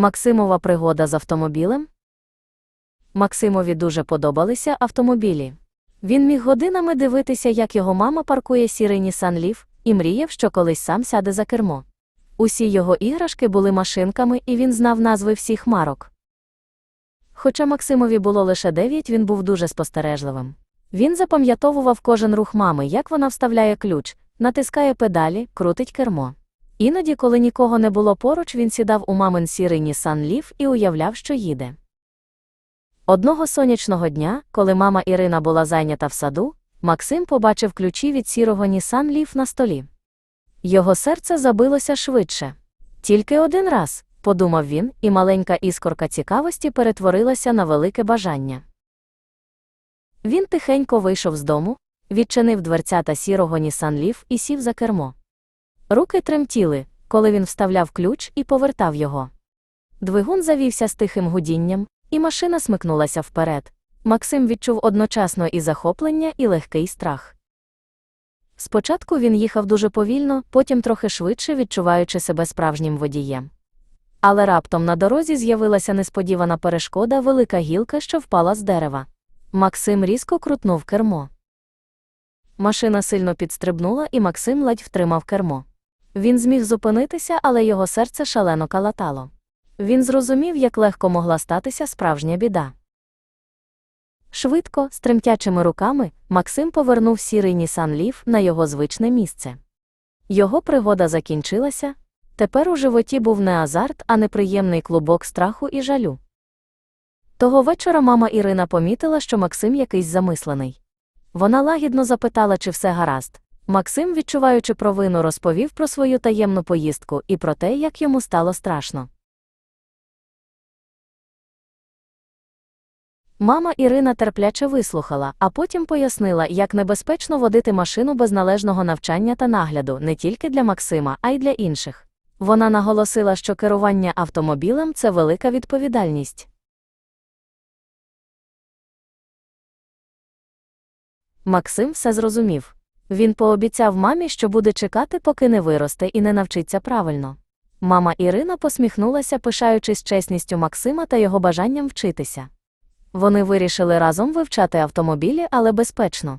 Максимова пригода з автомобілем. Максимові дуже подобалися автомобілі. Він міг годинами дивитися, як його мама паркує сірий Нісан Ліф, і мріяв, що колись сам сяде за кермо. Усі його іграшки були машинками, і він знав назви всіх марок. Хоча Максимові було лише дев'ять, він був дуже спостережливим. Він запам'ятовував кожен рух мами, як вона вставляє ключ, натискає педалі, крутить кермо. Іноді, коли нікого не було поруч, він сідав у мамин сірий Нісан Ліф і уявляв, що їде. Одного сонячного дня, коли мама Ірина була зайнята в саду, Максим побачив ключі від сірого Нісан Ліф на столі. Його серце забилося швидше. Тільки один раз, подумав він, і маленька іскорка цікавості перетворилася на велике бажання. Він тихенько вийшов з дому, відчинив дверцята сірого Нісан Ліф і сів за кермо. Руки тремтіли, коли він вставляв ключ і повертав його. Двигун завівся з тихим гудінням, і машина смикнулася вперед. Максим відчув одночасно і захоплення, і легкий страх. Спочатку він їхав дуже повільно, потім трохи швидше, відчуваючи себе справжнім водієм. Але раптом на дорозі з'явилася несподівана перешкода велика гілка, що впала з дерева. Максим різко крутнув кермо. Машина сильно підстрибнула, і Максим ледь втримав кермо. Він зміг зупинитися, але його серце шалено калатало. Він зрозумів, як легко могла статися справжня біда. Швидко, з тремтячими руками, Максим повернув сірий Нісан Ліф на його звичне місце. Його пригода закінчилася. Тепер у животі був не азарт, а неприємний клубок страху і жалю. Того вечора мама Ірина помітила, що Максим якийсь замислений. Вона лагідно запитала, чи все гаразд. Максим, відчуваючи провину, розповів про свою таємну поїздку і про те, як йому стало страшно. Мама Ірина терпляче вислухала, а потім пояснила, як небезпечно водити машину без належного навчання та нагляду не тільки для Максима, а й для інших. Вона наголосила, що керування автомобілем це велика відповідальність. Максим все зрозумів. Він пообіцяв мамі, що буде чекати, поки не виросте і не навчиться правильно. Мама Ірина посміхнулася, пишаючись чесністю Максима та його бажанням вчитися. Вони вирішили разом вивчати автомобілі, але безпечно.